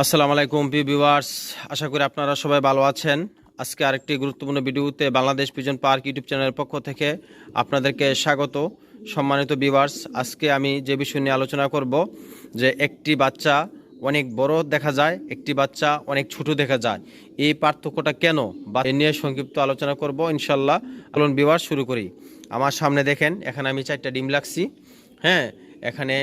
আসসালামু আলাইকুম, প্রিয় ভিউয়ার্স। আশা করি আপনারা সবাই ভালো আছেন। আজকে আরেকটি গুরুত্বপূর্ণ ভিডিওতে বাংলাদেশ পিজন পার্ক ইউটিউব চ্যানেলের পক্ষ থেকে আপনাদেরকে স্বাগত, সম্মানিত ভিউয়ার্স। আজকে আমি যে বিষয় নিয়ে আলোচনা করব, যে একটি বাচ্চা অনেক বড় দেখা যায়, একটি বাচ্চা অনেক ছোট দেখা যায়। এই পার্থক্যটা কেন? বা এ নিয়ে সংক্ষিপ্ত আলোচনা করব ইনশাল্লাহ আলোন ভিউয়ার্স, শুরু করি। আমার সামনে দেখেন, এখানে আমি চারটা ডিম লাগছি হ্যাঁ এখানে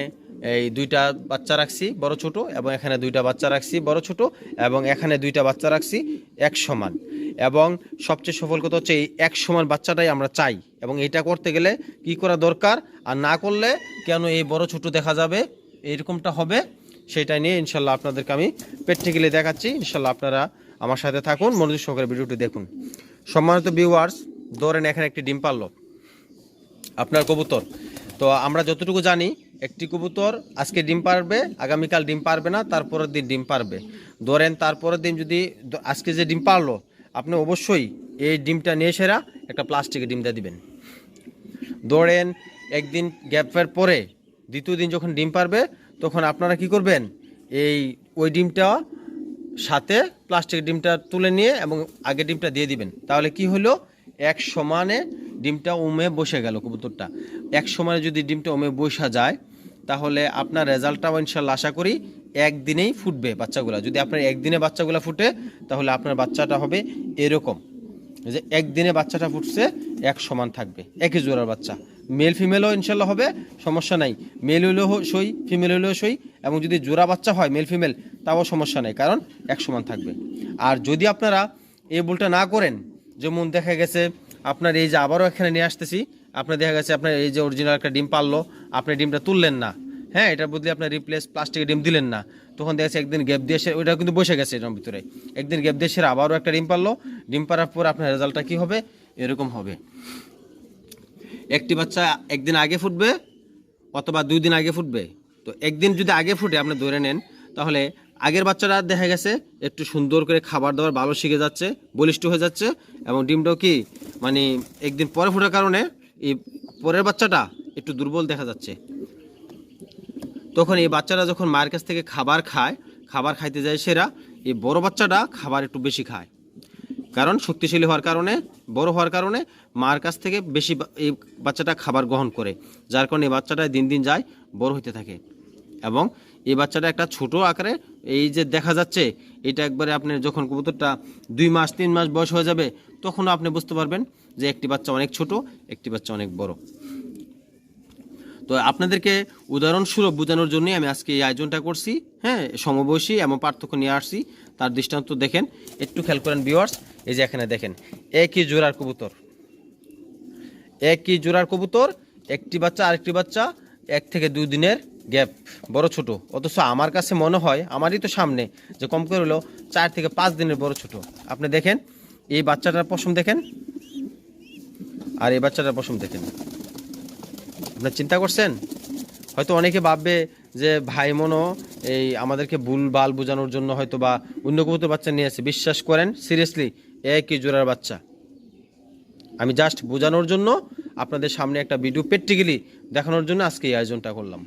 এই দুইটা বাচ্চা রাখছি, বড় ছোট, এবং এখানে দুইটা বাচ্চা রাখছি, বড় ছোট, এবং এখানে দুইটা বাচ্চা রাখছি এক সমান। এবং সবচেয়ে সফল কথা হচ্ছে এই এক সমান বাচ্চাটাই আমরা চাই, এবং এটা করতে গেলে কি করা দরকার, আর না করলে কেন এই বড় ছোট দেখা যাবে, এরকমটা হবে, সেটা নিয়ে ইনশাল্লাহ আপনাদেরকে আমি প্র্যাকটিক্যালি দেখাচ্ছি। ইনশাল্লাহ আপনারা আমার সাথে থাকুন, মনোযোগ সহকারে ভিডিওটি দেখুন। সম্মানিত ভিউয়ার্স ধরেন এখানে একটি ডিম পারল, আপনার কবুতর। তো আমরা যতটুকু জানি একটি কবুতর আজকে ডিম পারবে, আগামীকাল ডিম পারবে না, তারপরের দিন ডিম পারবে। ধরেন তারপরের দিন যদি আজকে যে ডিম পারল, আপনি অবশ্যই এই ডিমটা নিয়ে সেরা একটা প্লাস্টিকের ডিমটা দিবেন। ধরেন একদিন গ্যাপের পরে দ্বিতীয় দিন যখন ডিম পারবে, তখন আপনারা কি করবেন? এই, ওই ডিমটা সাথে প্লাস্টিকের ডিমটা তুলে নিয়ে এবং আগে ডিমটা দিয়ে দিবেন। তাহলে কি হলো? এক সমানে ডিমটা উমে বসে গেল কবুতরটা। এক সমানে যদি ডিমটা উমে বসা যায় তাহলে আপনার রেজাল্টটাও ইনশাল্লাহ আশা করি একদিনেই ফুটবে বাচ্চাগুলা। যদি আপনার একদিনে বাচ্চাগুলা ফুটে, তাহলে আপনার বাচ্চাটা হবে এরকম। যে একদিনে বাচ্চাটা ফুটছে, এক সমান থাকবে। একই জোড়ার বাচ্চা। মেল ফিমেলও ইনশাল্লাহ হবে, সমস্যা নাই। মেল হলেও হ- সই ফিমেল হলেও সই। এবং যদি জোড়া বাচ্চা হয় মেল ফিমেল তাও সমস্যা নেই, কারণ এক সমান থাকবে। আর যদি আপনারা এই ভুলটা না করেন, যেমন দেখা গেছে, আপনার এই যে আবারও এখানে নিয়ে আসতেছি আপনার দেখা গেছে আপনার এই যে অরিজিনাল একটা ডিম পারল, আপনি ডিমটা তুললেন না। হ্যাঁ এটার বদলে আপনার রিপ্লেস প্লাস্টিকের ডিম দিলেন না। তখন দেখা যাচ্ছে একদিন গ্যাপ দিয়ে ওইটা কিন্তু বসে গেছে এটার ভিতরে। একদিন গ্যাপ দিয়ে সেরে আবারও একটা ডিম পারল। ডিম পারার পর আপনার রেজাল্টটা কী হবে? এরকম হবে। একটি বাচ্চা একদিন আগে ফুটবে অথবা দুই দিন আগে ফুটবে। তো একদিন যদি আগে ফুটে, আপনি ধরে নেন, তাহলে আগের বাচ্চাটা দেখা গেছে একটু সুন্দর করে খাবার দাবার ভালো শিখে যাচ্ছে, বলিষ্ঠ হয়ে যাচ্ছে এবং ডিমটাও কি মানে একদিন পরে ফোটার কারণে এই পরের বাচ্চাটা একটু দুর্বল দেখা যাচ্ছে। তখন এই বাচ্চারা যখন মায়ের কাছ থেকে খাবার খায়, খাবার খাইতে যায় সেরা, এই বড় বাচ্চাটা খাবার একটু বেশি খায়। কারণ শক্তিশালী হওয়ার কারণে, বড় হওয়ার কারণে মার কাছ থেকে বেশি এই বাচ্চাটা খাবার গ্রহণ করে, যার কারণে এই বাচ্চাটা দিন দিন যায় বড় হতে থাকে। এবং এই বাচ্চাটা একটা ছোট আকারে, এই যে দেখা যাচ্ছে, এটা একবারে আপনি যখন কবুতরটা দুই মাস, তিন মাস বয়স হয়ে যাবে, তখনও আপনি বুঝতে পারবেন যে একটি বাচ্চা অনেক ছোট, একটি বাচ্চা অনেক বড়। তো আপনাদেরকে উদাহরণস্বরূপ বোঝানোর জন্যই আমি আজকে এই আয়োজনটা করছি। হ্যাঁ সমবয়সী এবং পার্থক্য নিয়ে আসছি। তার দৃষ্টান্ত দেখেন। একটু খেয়াল করেন ভিউয়ার্স এই যে এখানে দেখেন, একই জোড়ার কবুতর। একই জোড়ার কবুতর, একটি বাচ্চা, আরেকটি বাচ্চা, এক থেকে দুই দিনের গ্যাপ, বড় ছোট। অথচ আমার কাছে মনে হয়, আমারই তো সামনে, যে কম করে হলো চার থেকে পাঁচ দিনের বড় ছোট। আপনি দেখেন, এই বাচ্চাটার পশম দেখেন আর এই বাচ্চাটার পশম দেখেন আপনার চিন্তা করছেন? হয়তো অনেকে ভাববে যে ভাই মনো এই আমাদেরকে ভুল বাল বোঝানোর জন্য হয়তো বা অন্য কবুতর বাচ্চা নিয়ে আসে বিশ্বাস করেন। সিরিয়াসলি একই জোড়ার বাচ্চা। আমি জাস্ট বোঝানোর জন্য আপনাদের সামনে একটা ভিডিও প্র্যাকটিক্যালি দেখানোর জন্য আজকে এই আয়োজনটা করলাম।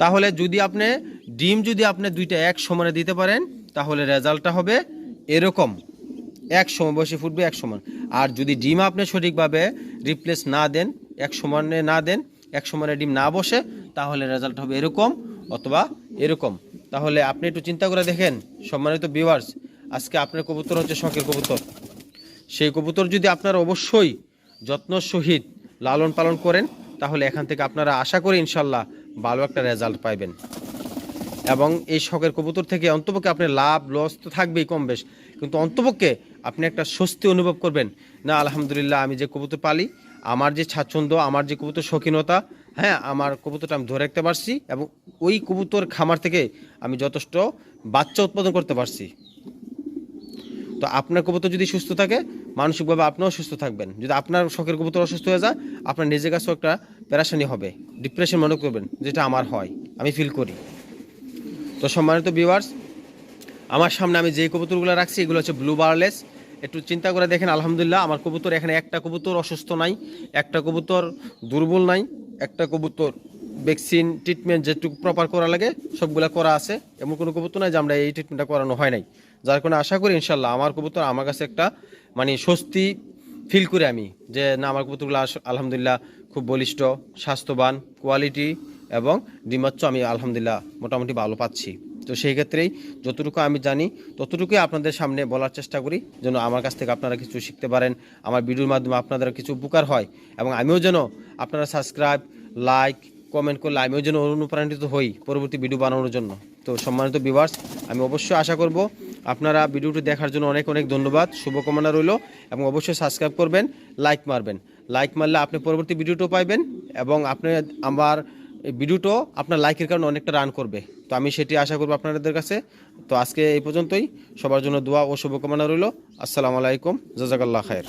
তাহলে যদি আপনি, ডিম যদি আপনি দুইটা এক সমানে দিতে পারেন, তাহলে রেজাল্টটা হবে এরকম। এক সমান, বসে ফুটবে এক সমান। আর যদি ডিম আপনি সঠিকভাবে রিপ্লেস না দেন, এক সমানে না দেন, এক সমানে ডিম না বসে, তাহলে রেজাল্ট হবে এরকম অথবা এরকম। তাহলে আপনি একটু চিন্তা করে দেখেন, সম্মানিত ভিউয়ার্স আজকে আপনার কবুতর হচ্ছে শখের কবুতর। সেই কবুতর যদি আপনারা অবশ্যই যত্ন সহিত লালন পালন করেন, তাহলে এখান থেকে আপনারা আশা করি ইনশাল্লাহ ভালো একটা রেজাল্ট পাইবেন। এবং এই শখের কবুতর থেকে অন্তপক্ষে আপনার লাভ লস তো থাকবেই কম বেশ, কিন্তু অন্তপক্ষে আপনি একটা স্বস্তি অনুভব করবেন, না, আলহামদুলিল্লাহ, আমি যে কবুতর পালি, আমার যে স্বাচ্ছন্দ্য, আমার যে কবুতর শৌখিনতা হ্যাঁ আমার কবুতরটা আমি ধরে রাখতে পারছি এবং ওই কবুতর খামার থেকে আমি যথেষ্ট বাচ্চা উৎপাদন করতে পারছি। তো আপনার কবুতর যদি সুস্থ থাকে, মানসিকভাবে আপনিও সুস্থ থাকবেন। যদি আপনার শখের কবুতর অসুস্থ হয়ে যায়, আপনার নিজের কাছেও একটা প্যারাশানি হবে ডিপ্রেশন মনে করবেন, যেটা আমার হয়, আমি ফিল করি। তো সম্মানিত ভিউয়ার্স আমার সামনে আমি যে কবুতরগুলো রাখছি, এগুলো হচ্ছে ব্লু বার্লেস একটু চিন্তা করে দেখেন, আলহামদুলিল্লাহ আমার কবুতর এখানে একটা কবুতর অসুস্থ নাই, একটা কবুতর দুর্বল নাই, একটা কবুতর ভ্যাকসিন ট্রিটমেন্ট যেটুকু প্রপার করা লাগে, সবগুলা করা আছে। এমন কোনো কবুতর নাই যে আমরা এই ট্রিটমেন্টটা করানো হয় নাই। যার কারণে আশা করি ইনশাল্লাহ আমার কবুতর আমার কাছে একটা মানে স্বস্তি ফিল করি আমি যে না, আমার কবুতরগুলো আলহামদুলিল্লাহ খুব বলিষ্ঠ, স্বাস্থ্যবান কোয়ালিটি এবং ডিমাচ্ছ আমি আলহামদুলিল্লাহ মোটামুটি ভালো পাচ্ছি। তো সেই ক্ষেত্রেই যতটুকু আমি জানি, ততটুকুই আপনাদের সামনে বলার চেষ্টা করি যেন আমার কাছ থেকে আপনারা কিছু শিখতে পারেন, আমার ভিডিওর মাধ্যমে আপনাদের কিছু উপকার হয় এবং আমিও যেন আপনারা সাবস্ক্রাইব লাইক কমেন্ট করলে আমিও যেন অনুপ্রাণিত হই পরবর্তী ভিডিও বানানোর জন্য। তো সম্মানিত বিভার্স আমি অবশ্যই আশা করব আপনারা ভিডিওটি দেখার জন্য অনেক অনেক ধন্যবাদ, শুভকামনা রইল এবং অবশ্যই সাবস্ক্রাইব করবেন লাইক মারবেন। লাইক মারলে আপনি পরবর্তী ভিডিওটাও পাইবেন এবং আপনি আমার এই ভিডিওটাও আপনার লাইকের কারণে অনেকটা রান করবে। তো আমি সেটি আশা করব আপনাদের কাছে। তো আজকে এই পর্যন্তই। সবার জন্য দোয়া ও শুভকামনা রইল। আসসালামু আলাইকুম। জাজাকাল্লাহ খায়ের।